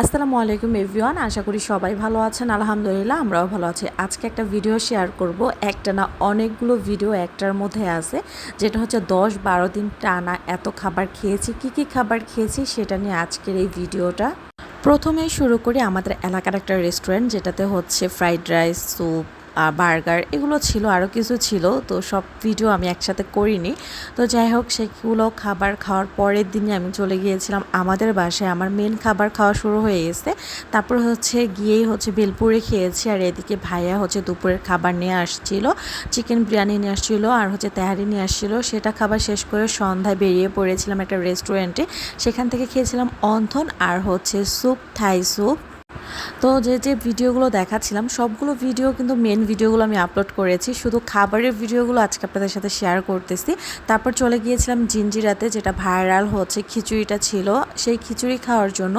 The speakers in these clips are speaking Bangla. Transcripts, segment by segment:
আসসালামু আলাইকুম, এভরিওয়ান। আশা করি সবাই ভালো আছেন। আলহামদুলিল্লাহ, আমরাও ভালো আছি। আজকে একটা ভিডিও শেয়ার করব। একটা না অনেকগুলো ভিডিও একটার মধ্যে আছে, যেটা হচ্ছে দশ বারো দিন টানা এত খাবার খেয়েছি, কি কি খাবার খেয়েছি সেটা নিয়ে আজকের এই ভিডিওটা। প্রথমেই শুরু করি আমাদের এলাকার একটা রেস্টুরেন্ট, যেটাতে হচ্ছে ফ্রাইড রাইস, স্যুপ বার্গার, এগুলো ছিল আরও কিছু ছিল, তো সব ভিডিও আমি একসাথে করিনি। তো যাই হোক, সেগুলো খাবার খাওয়ার পরের দিনে আমি চলে গিয়েছিলাম আমাদের বাসায়। আমার মেন খাবার খাওয়া শুরু হয়ে গেছে। তারপর হচ্ছে গিয়েই হচ্ছে বেলপুরে খেয়েছি, আর এদিকে ভাইয়া হচ্ছে দুপুরের খাবার নিয়ে আসছিল চিকেন বিরিয়ানি নিয়ে আসছিল, আর হচ্ছে তেহারি নিয়ে আসছিল। সেটা খাবার শেষ করে সন্ধ্যায় বেরিয়ে পড়েছিলাম একটা রেস্টুরেন্টে সেখান থেকে খেয়েছিলাম অন্থন আর হচ্ছে স্যুপ থাই স্যুপ তো যে যে ভিডিওগুলো দেখাচ্ছিলাম, সবগুলো ভিডিও কিন্তু মেন ভিডিওগুলো আমি আপলোড করেছি। শুধু খাবারের ভিডিওগুলো আজকে আপনাদের সাথে শেয়ার করতেছি। তারপর চলে গিয়েছিলাম জিঞ্জিরাতে যেটা ভাইরাল হচ্ছে, খিচুড়িটা ছিল। সেই খিচুড়ি খাওয়ার জন্য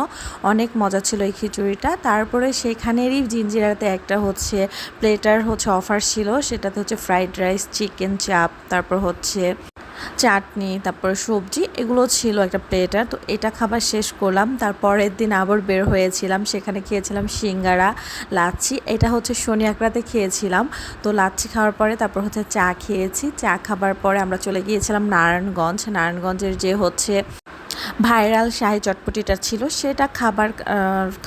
অনেক মজা ছিল এই খিচুড়িটা। তারপরে সেখানেরই জিঞ্জিরাতে একটা হচ্ছে প্লেটার হচ্ছে অফার ছিল। সেটাতে হচ্ছে ফ্রাইড রাইস চিকেন চাপ তারপর হচ্ছে চাটনি, তারপর সবজি, এগুলো ছিল একটা প্লেটার তো এটা খাবার শেষ করলাম। তারপরের দিন আবার বের হয়েছিলাম। সেখানে খেয়েছিলাম সিঙ্গারা, লাচ্ছি। এটা হচ্ছে শনি একরাতে খেয়েছিলাম। তো লাচ্ছি খাওয়ার পরে তারপর হচ্ছে চা খেয়েছি। চা খাবার পরে আমরা চলে গিয়েছিলাম নারায়ণগঞ্জ। নারায়ণগঞ্জের যে হচ্ছে ভাইরাল শাহি চটপটিটা ছিল, সেটা খাবার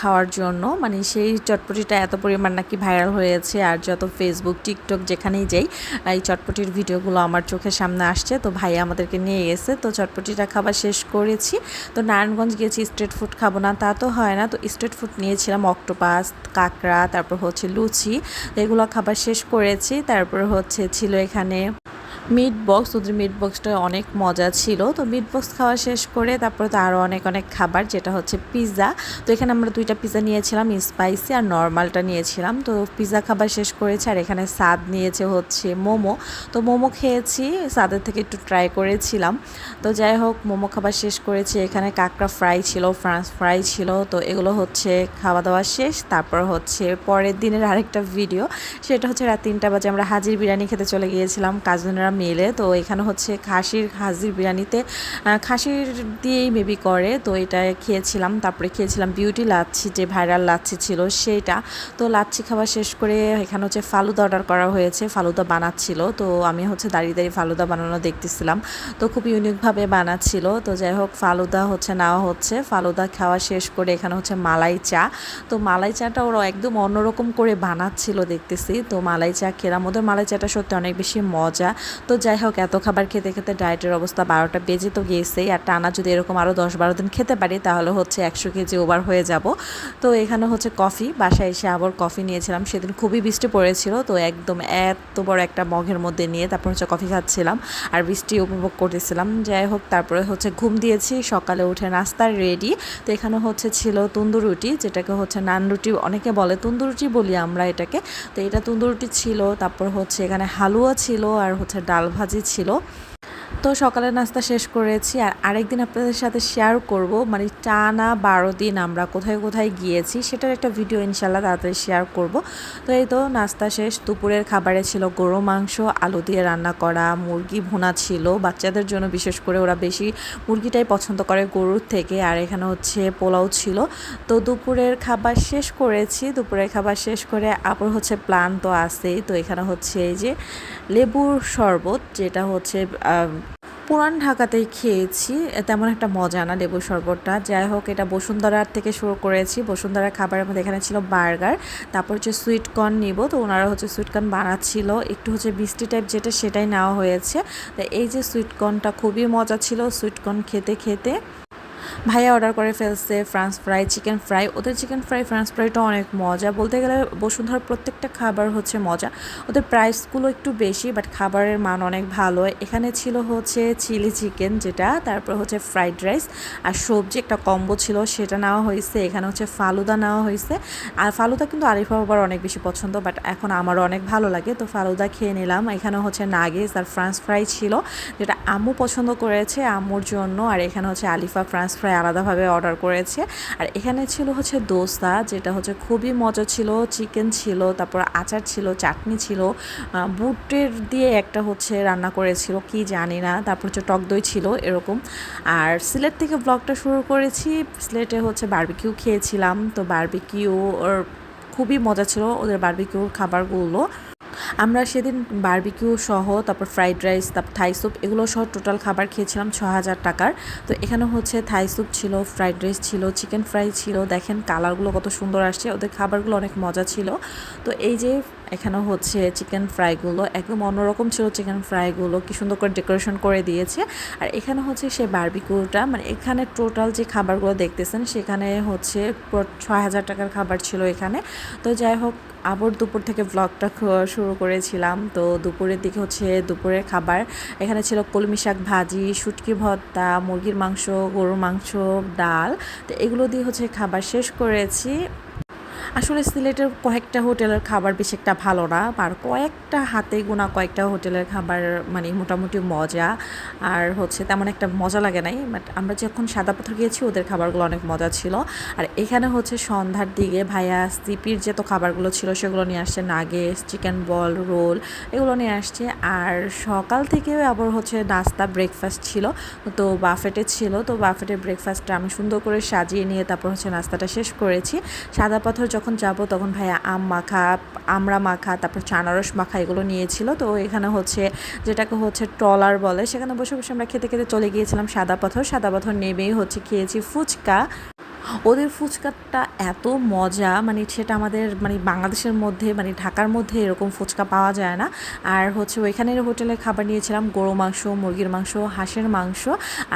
খাওয়ার জন্য। মানে সেই চটপটিটা এত পরিমাণ নাকি ভাইরাল হয়েছে, আর যত ফেসবুক টিকটক যেখানেই যাই এই চটপটির ভিডিওগুলো আমার চোখের সামনে আসছে, তো ভাই আমাদেরকে নিয়ে গেছে। তো চটপটিটা খাবার শেষ করেছি। তো নারায়ণগঞ্জ গিয়েছি স্ট্রিট ফুড খাব না, তা তো হয় না। তো স্ট্রিট ফুড নিয়েছিলাম, অক্টোপাস, কাঁকড়া, তারপর হচ্ছে লুচি এগুলো খাবার শেষ করেছি। তারপর হচ্ছে ছিল এখানে মিট বক্স ওদের মিট বক্সটা অনেক মজা ছিল। তো মিট বক্স খাওয়া শেষ করে তারপরে তো আরও অনেক অনেক খাবার, যেটা হচ্ছে পিৎজা তো এখানে আমরা দুইটা পিৎজা নিয়েছিলাম স্পাইসি আর নর্মালটা নিয়েছিলাম। তো পিৎজা খাবার শেষ করেছে আর এখানে স্বাদ নিয়েছে হচ্ছে মোমো। তো মোমো খেয়েছি, স্বাদের থেকে একটু ট্রাই করেছিলাম। তো যাই হোক, মোমো খাবার শেষ করেছি। এখানে কাঁকড়া ফ্রাই ছিল ফ্রান্স ফ্রাই ছিল। তো এগুলো হচ্ছে খাওয়া দাওয়া শেষ। তারপর হচ্ছে পরের দিনের আরেকটা ভিডিও সেটা হচ্ছে রাত তিনটা বাজে আমরা হাজির বিরিয়ানি খেতে চলে গিয়েছিলাম। কাজনেরা মেলে। তো এখানে হচ্ছে খাসির হাজির বিরিয়ানিতে খাসির দিয়েই মেবি করে। তো এটা খেয়েছিলাম। তারপরে খেয়েছিলাম বিউটি লাচ্ছি, যে ভাইরাল লাচ্ছি ছিল সেইটা তো লাচ্ছি খাওয়া শেষ করে এখানে হচ্ছে ফালুদা অর্ডার করা হয়েছে, ফালুদা বানাচ্ছিল। তো আমি হচ্ছে দাঁড়িয়ে দাঁড়িয়ে ফালুদা বানানো দেখতেছিলাম। তো খুব ইউনিকভাবে বানাচ্ছিল। তো যাই হোক, ফালুদা হচ্ছে নেওয়া হচ্ছে। ফালুদা খাওয়া শেষ করে এখানে হচ্ছে মালাই চা। তো মালাই চাটা ওরা একদম অন্যরকম করে বানাচ্ছিল দেখতেছি। তো মালাই চা খেলাম ওদের মালাই চাটা সত্যি অনেক বেশি মজা। তো যাই হোক, এত খাবার খেতে খেতে ডায়েটের অবস্থা বারোটা বেজে তো গিয়েছেই আর টানা যদি এরকম আরও দশ বারো দিন খেতে পারি, তাহলে হচ্ছে একশো কেজি ওভার হয়ে যাব। তো এখানে হচ্ছে কফি বাসায় এসে আবার কফি নিয়েছিলাম। সেদিন খুবই বৃষ্টি পড়েছিল, তো একদম এত বড় একটা মগের মধ্যে নিয়ে তারপর হচ্ছে কফি খাচ্ছিলাম আর বৃষ্টি উপভোগ করতেছিলাম। যাই হোক, তারপরে হচ্ছে ঘুম দিয়েছি, সকালে উঠে নাস্তার রেডি তো এখানে হচ্ছে ছিল তন্দুর রুটি, যেটাকে হচ্ছে নান রুটি অনেকে বলে, তন্দুর রুটি বলি আমরা এটাকে। তো এটা তন্দুর রুটি ছিল, তারপর হচ্ছে এখানে হালুয়া ছিল আর হচ্ছে ডাল ভাজি ছিল। তো সকালের নাস্তা শেষ করেছি আর আরেকদিন আপনাদের সাথে শেয়ার করব। মানে টানা বারো দিন আমরা কোথায় কোথায় গিয়েছি সেটার একটা ভিডিও ইনশাল্লাহ তাড়াতাড়ি শেয়ার করব। তো এই তো নাস্তা শেষ, দুপুরের খাবারে ছিল গরু মাংস, আলু দিয়ে রান্না করা, মুরগি ভুনা ছিল, বাচ্চাদের জন্য বিশেষ করে ওরা বেশি মুরগিটাই পছন্দ করে গরুর থেকে আর এখানে হচ্ছে পোলাও ছিল। তো দুপুরের খাবার শেষ করেছি, দুপুরের খাবার শেষ করে আবার হচ্ছে প্লান তো আসেই তো এখানে হচ্ছে এই যে লেবুর শরবত, যেটা হচ্ছে পুরান ঢাকাতেই খেয়েছি। তেমন একটা মজা না লেবু শরবতটা। যাই হোক, এটা বসুন্ধরার থেকে শুরু করেছি। বসুন্ধরার খাবারের মধ্যে এখানে ছিল বার্গার, তারপর হচ্ছে সুইটকর্ন নিব। তো ওনারা হচ্ছে সুইটকর্ন বানাচ্ছিল। একটু হচ্ছে বৃষ্টি টাইপ যেটা সেটাই নেওয়া হয়েছে। তো এই যে সুইটকর্নটা খুবই মজা ছিল সুইটকর্ন খেতে খেতে। ভাইয়া অর্ডার করে ফেলছে ফ্রান্স ফ্রাই চিকেন ফ্রাই ওদের চিকেন ফ্রাই ফ্রান্স ফ্রাইটা অনেক মজা। বলতে গেলে বসুন্ধরার প্রত্যেকটা খাবার হচ্ছে মজা। ওদের প্রাইসগুলো একটু বেশি বাট খাবারের মান অনেক ভালো। এখানে ছিল হচ্ছে চিলি চিকেন যেটা, তারপর হচ্ছে ফ্রাইড রাইস আর সবজি একটা কম্বো ছিল, সেটা নেওয়া হয়েছে। এখানে হচ্ছে ফালুদা নেওয়া হয়েছে। আর ফালুদা কিন্তু আরিফা বাবার অনেক বেশি পছন্দ বাট এখন আমারও অনেক ভালো লাগে। তো ফালুদা খেয়ে নিলাম। এখানে হচ্ছে নাগেস আর ফ্রান্স ফ্রাই ছিল, যেটা আম্মু পছন্দ করেছে আম্মুর জন্য। আর এখানে হচ্ছে আলিফা ফ্রান্স ফ্রাই বাসায় আলাদাভাবে অর্ডার করেছে। আর এখানে ছিল হচ্ছে দোসা, যেটা হচ্ছে খুবই মজা ছিল, চিকেন ছিল, তারপর আচার ছিল, চাটনি ছিল বুটের দিয়ে একটা হচ্ছে রান্না করেছিল, কি জানি না, তারপর হচ্ছে টক দই ছিল এরকম। আর সিলেট থেকে ব্লগটা শুরু করেছি, সিলেটে হচ্ছে বারবিকিউ খেয়েছিলাম, তো বার্বিকিউ খুবই মজা ছিল, ওদের বারবিকিউর খাবারগুলো। আমরা সেদিন বারবিকিউ সহ, তারপর ফ্রাইড রাইস তারপর থাই স্যুপ এগুলো সহ টোটাল খাবার খেয়েছিলাম ছ হাজার টাকার। তো এখানে হচ্ছে থাই স্যুপ ছিল ফ্রাইড রাইস ছিল চিকেন ফ্রাই ছিল। দেখেন কালারগুলো কত সুন্দর আসছে, ওদের খাবারগুলো অনেক মজা ছিল। তো এই যে এখানে হচ্ছে চিকেন ফ্রাইগুলো একদম অন্যরকম ছিল চিকেন ফ্রাইগুলো কি সুন্দর করে ডেকোরেশন করে দিয়েছে। আর এখানে হচ্ছে সে বারবিকিউটা মানে এখানে টোটাল যে খাবারগুলো দেখতেছেন, সেখানে হচ্ছে ছয় হাজার টাকার খাবার ছিল এখানে। তো যাই হোক আবার দুপুর থেকে ব্লগটা শুরু করেছিলাম। তো দুপুরের দিকে হচ্ছে দুপুরের খাবার। এখানে ছিল কলমি শাক ভাজি, শুটকি ভর্তা, মুরগির মাংস, গরুর মাংস, ডাল। তো এগুলো দিয়ে হচ্ছে খাবার শেষ করেছি। আসলে সিলেটের কয়েকটা হোটেলের খাবার বেশি একটা ভালো না, আর কয়েকটা হাতে গোনা কয়েকটা হোটেলের খাবার মানে মোটামুটি মজা। আর হচ্ছে তেমন একটা মজা লাগে নাই বাট আমরা যখন সাদা পাথর গিয়েছি ওদের খাবারগুলো অনেক মজা ছিল। আর এখানে হচ্ছে সন্ধ্যার দিকে ভাইয়া সিপির যে তো খাবারগুলো ছিল, সেগুলো নিয়ে আসছে নাগেস চিকেন বল রোল এগুলো নিয়ে আসছে। আর সকাল থেকে আবার হচ্ছে নাস্তা ব্রেকফাস্ট ছিল। তো বাফেটে ছিল, তো বাফেটের ব্রেকফাস্টটা আমি সুন্দর করে সাজিয়ে নিয়ে তারপর হচ্ছে নাস্তাটা শেষ করেছি। সাদা পাথর যখন যাব তখন ভাইয়া আম মাখা আমড়া মাখা, তারপর চানারস মাখা এগুলো নিয়েছিল। তো এখানে হচ্ছে যেটাকে হচ্ছে ট্রলার বলে, সেখানে বসে বসে আমরা খেতে খেতে চলে গিয়েছিলাম সাদা পাথর। সাদা পাথর নেমেই হচ্ছে খেয়েছি ফুচকা। ওদের ফুচকাটা এত মজা মানে সেটা আমাদের মানে বাংলাদেশের মধ্যে মানে ঢাকার মধ্যে এরকম ফুচকা পাওয়া যায় না। আর হচ্ছে ওইখানের হোটেলে খাবার নিয়েছিলাম গরু মাংস, মুরগির মাংস, হাঁসের মাংস,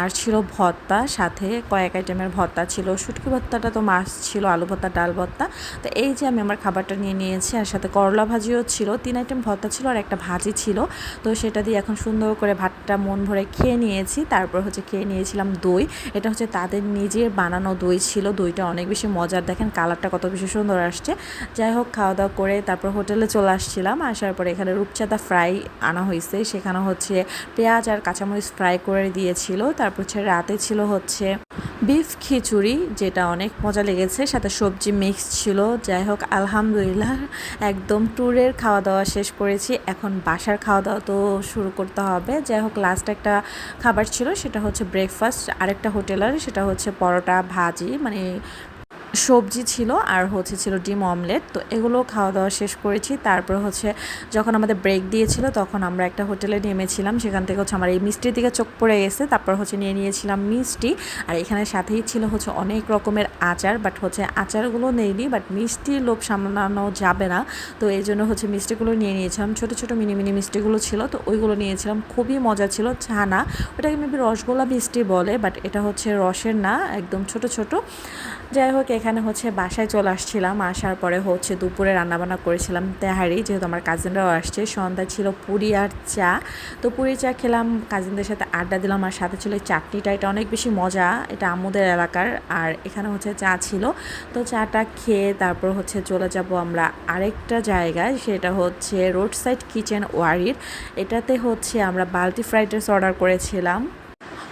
আর ছিল ভর্তা, সাথে কয়েক আইটেমের ভর্তা ছিল। শুটকি ভর্তাটা তো মাছ ছিল, আলু ভর্তা, ডাল ভর্তা। তো এই যে আমি আমার খাবারটা নিয়ে নিয়েছি, আর সাথে করলা ভাজিও ছিল। তিন আইটেম ভর্তা ছিল আর একটা ভাজি ছিল। তো সেটা দিয়ে এখন সুন্দর করে ভাতটা মন ভরে খেয়ে নিয়েছি। তারপর হচ্ছে খেয়ে নিয়েছিলাম দই। এটা হচ্ছে তাদের নিজের বানানো দই ছিল। দইটা অনেক বেশি মজার। দেখেন কালারটা কত বেশি সুন্দর আসছে। যাই হোক খাওয়া দাওয়া করে তারপর হোটেলে চলে আসছিলাম। আসার পরে এখানে রূপচাঁদা ফ্রাই আনা হয়েছে। সেখানে হচ্ছে পেঁয়াজ আর কাঁচামরিচ ফ্রাই করে দিয়েছিল। তারপর হচ্ছে রাতে ছিল হচ্ছে বিফ খিচুড়ি, যেটা অনেক মজা লেগেছে, সাথে সবজি মিক্স ছিল। যাই হোক, আলহামদুলিল্লাহ, একদম ট্যুরের খাওয়া দাওয়া শেষ করেছি। এখন বাসার খাওয়া দাওয়া তো শুরু করতে হবে। যাই হোক লাস্ট একটা খাবার ছিল, সেটা হচ্ছে ব্রেকফাস্ট আরেকটা হোটেলের সেটা হচ্ছে পরোটা, ভাজি মানে সবজি ছিল আর হচ্ছে ছিল ডিম অমলেট। তো এগুলো খাওয়া দাওয়া শেষ করেছি। তারপর হচ্ছে যখন আমাদের ব্রেক দিয়েছিল তখন আমরা একটা হোটেলে নেমেছিলাম। সেখান থেকে হচ্ছে আমার এই মিষ্টির দিকে চোখ পড়ে গেছে। তারপর হচ্ছে নিয়ে নিয়েছিলাম মিষ্টি। আর এখানে সাথেই ছিল হচ্ছে অনেক রকমের আচার বাট হচ্ছে আচারগুলো নেইনি বাট মিষ্টি লোভ সামলানো যাবে না। তো এই জন্য হচ্ছে মিষ্টিগুলো নিয়ে নিয়েছিলাম। ছোটো ছোটো, মিনি মিনি মিষ্টিগুলো ছিল। তো ওইগুলো নিয়েছিলাম। খুবই মজা ছিল। ছানা, ওটাকে মেবি রসগোল্লা মিষ্টি বলে বাট এটা হচ্ছে রসের না, একদম ছোট ছোট। যাই হোক, এখানে হচ্ছে বাসায় চলে আসছিলাম। আসার পরে হচ্ছে দুপুরে রান্নাবান্না করেছিলাম তেহারি, যেহেতু আমার কাজিনরাও আসছে। সন্ধ্যা ছিল পুরি আর চা। তো পুরি, চা খেলাম কাজিনদের সাথে আড্ডা দিলাম, আর সাথে ছিল চাটনিটা। এটা অনেক বেশি মজা, এটা আমুদের এলাকার। আর এখানে হচ্ছে চা ছিল। তো চাটা খেয়ে তারপর হচ্ছে চলে যাব আমরা আরেকটা জায়গায়, সেটা হচ্ছে রোড সাইড কিচেন ওয়ারির। এটাতে হচ্ছে আমরা বালতি ফ্রাইড রাইস অর্ডার করেছিলাম।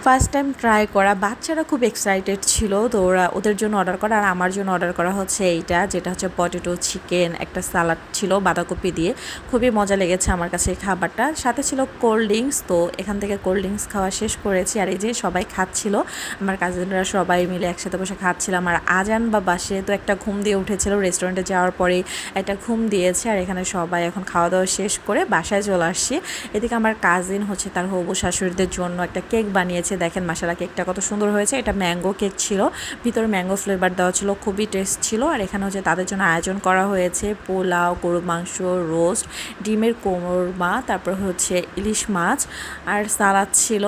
ফার্স্ট টাইম ট্রাই করা, বাচ্চারা খুব এক্সাইটেড ছিল তো ওরা ওদের জন্য অর্ডার করা আর আমার জন্য অর্ডার করা হচ্ছে এইটা, যেটা হচ্ছে পটেটো চিকেন একটা সালাড ছিল বাঁধাকপি দিয়ে। খুবই মজা লেগেছে আমার কাছে এই খাবারটা। সাথে ছিল কোল্ড ড্রিঙ্কস তো এখান থেকে কোল্ড ড্রিঙ্কস খাওয়া শেষ করেছি। আর এই যে সবাই খাচ্ছিল, আমার কাজিনরা সবাই মিলে একসাথে বসে খাচ্ছিলাম। আর আজান বা বাসে তো একটা ঘুম দিয়ে উঠেছিল রেস্টুরেন্টে যাওয়ার পরে একটা ঘুম দিয়েছে। আর এখানে সবাই এখন খাওয়া দাওয়া শেষ করে বাসায় চলে আসছি। এদিকে আমার কাজিন হচ্ছে তার হবু শাশুড়িদের জন্য একটা কেক বানিয়েছে। হয়েছে। দেখেন মশালা কেকটা কত সুন্দর হয়েছে। এটা ম্যাঙ্গো কেক ছিল। ভিতরে ম্যাঙ্গো ফ্লেভার দেওয়া ছিল। খুবই টেস্ট ছিল। আর এখানে হচ্ছে তাদের জন্য আয়োজন করা হয়েছে পোলাও গরু মাংস, রোস্ট, ডিমের কোমরমা তারপর হচ্ছে ইলিশ মাছ আর সালাদ ছিল।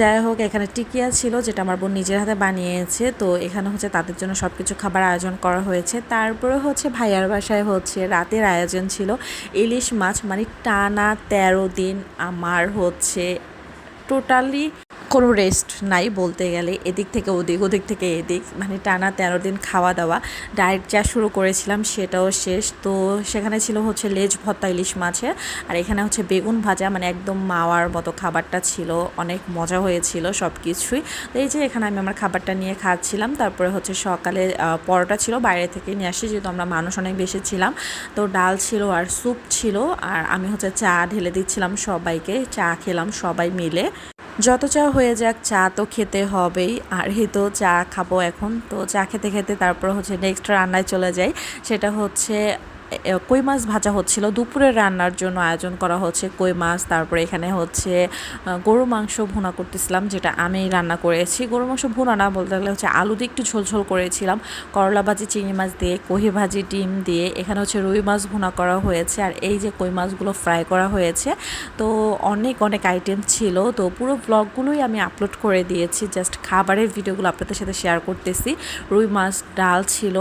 যাই হোক, এখানে টিকিয়া ছিল যেটা আমার বোন নিজের হাতে বানিয়েছে। তো এখানে হচ্ছে তাদের জন্য সব কিছু খাবার আয়োজন করা হয়েছে। তারপরে হচ্ছে ভাইয়ার বাসায় হচ্ছে রাতের আয়োজন ছিল। ইলিশ মাছ মানে টানা তেরো দিন আমার হচ্ছে টোটালি কোনো রেস্ট নাই বলতে গেলে। এদিক থেকে ওদিক ওদিক থেকে এদিক। মানে টানা তেরো দিন খাওয়া দাওয়া। ডায়েট যা শুরু করেছিলাম সেটাও শেষ। তো সেখানে ছিল হচ্ছে লেজ ভর্তা, ইলিশ মাছের। আর এখানে হচ্ছে বেগুন ভাজা মানে একদম মাওয়ার মতো খাবারটা ছিল। অনেক মজা হয়েছিল সব কিছুই তো এই যে এখানে আমি আমার খাবারটা নিয়ে খাচ্ছিলাম। তারপরে হচ্ছে সকালে পরোটা ছিল, বাইরে থেকে নিয়ে আসি যেহেতু আমরা মানুষ অনেক বেশি ছিলাম। তো ডাল ছিল আর স্যুপ ছিল। আর আমি হচ্ছে চা ঢেলে দিচ্ছিলাম সবাইকে। চা খেলাম সবাই মিলে। যত চা হয়ে যাক, চা তো খেতে হবেই। আর এই তো চা খাব এখন। তো চা খেতে খেতে তারপর হচ্ছে নেক্সট রান্নায় চলে যাই। সেটা হচ্ছে কই মাছ ভাজা হচ্ছিল। দুপুরের রান্নার জন্য আয়োজন করা হচ্ছে কই মাছ। তারপরে এখানে হচ্ছে গরু মাংস ভুনা করতেছিলাম, যেটা আমি রান্না করেছি। গরু মাংস ভুনা না বলতে গেলে হচ্ছে আলু দিয়ে একটু ঝোল ঝোল করেছিলাম। করলা ভাজি, চিংড়ি মাছ দিয়ে, কহি ভাজি, ডিম দিয়ে। এখানে হচ্ছে রুই মাছ ভুনা করা হয়েছে। আর এই যে কই মাছগুলো ফ্রাই করা হয়েছে, তো অনেক অনেক আইটেম ছিল। তো পুরো ব্লগগুলোই আমি আপলোড করে দিয়েছি। জাস্ট খাবারের ভিডিওগুলো আপনাদের সাথে শেয়ার করতেছি। রুই মাছ, ডাল ছিল।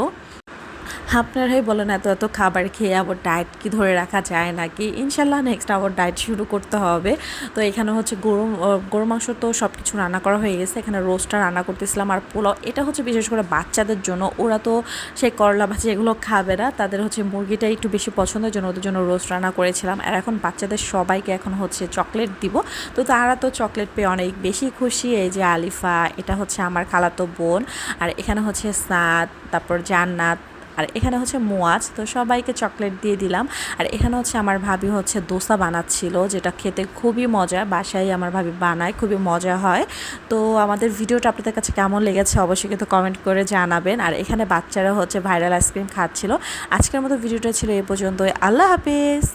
আপনারাই বলেন এত এত খাবার খেয়ে আবার ডায়েট কি ধরে রাখা যায় নাকি? ইনশাল্লাহ নেক্সট আবার ডায়েট শুরু করতে হবে। তো এখানে হচ্ছে গরু গরু মাংস তো সব কিছু রান্না করা হয়ে গেছে। এখানে রোস্টটা রান্না করতেছিলাম আর পোলাও, এটা হচ্ছে বিশেষ করে বাচ্চাদের জন্য। ওরা তো সেই করলা ভাজি এগুলো খাবে না। তাদের হচ্ছে মুরগিটা একটু বেশি পছন্দের জন্য ওদের জন্য রোস্ট রান্না করেছিলাম। আর এখন বাচ্চাদের সবাইকে এখন হচ্ছে চকলেট দিব। তো তারা তো চকলেট পেয়ে অনেক বেশি খুশি। এই যে আলিফা, এটা হচ্ছে আমার খালাতো বোন। আর এখানে হচ্ছে সাদ, তারপর জান্নাত আর এখানে হচ্ছে মোয়াজ, তো সবাইকে চকলেট দিয়ে দিলাম। আর এখানে হচ্ছে আমার ভাবি হচ্ছে দোসা বানাচ্ছিল, যেটা খেতে খুবই মজা, বাসায় আমার ভাবি বানায়, খুবই মজা হয়। তো আমাদের ভিডিওটা আপনাদের কাছে কেমন লেগেছে অবশ্যই কিন্তু কমেন্ট করে জানাবেন। আর এখানে বাচ্চারা হচ্ছে ভাইরাল আইসক্রিম খাচ্ছিল। আজকের মতো ভিডিওটা ছিল এ পর্যন্ত আল্লাহ হাফিজ!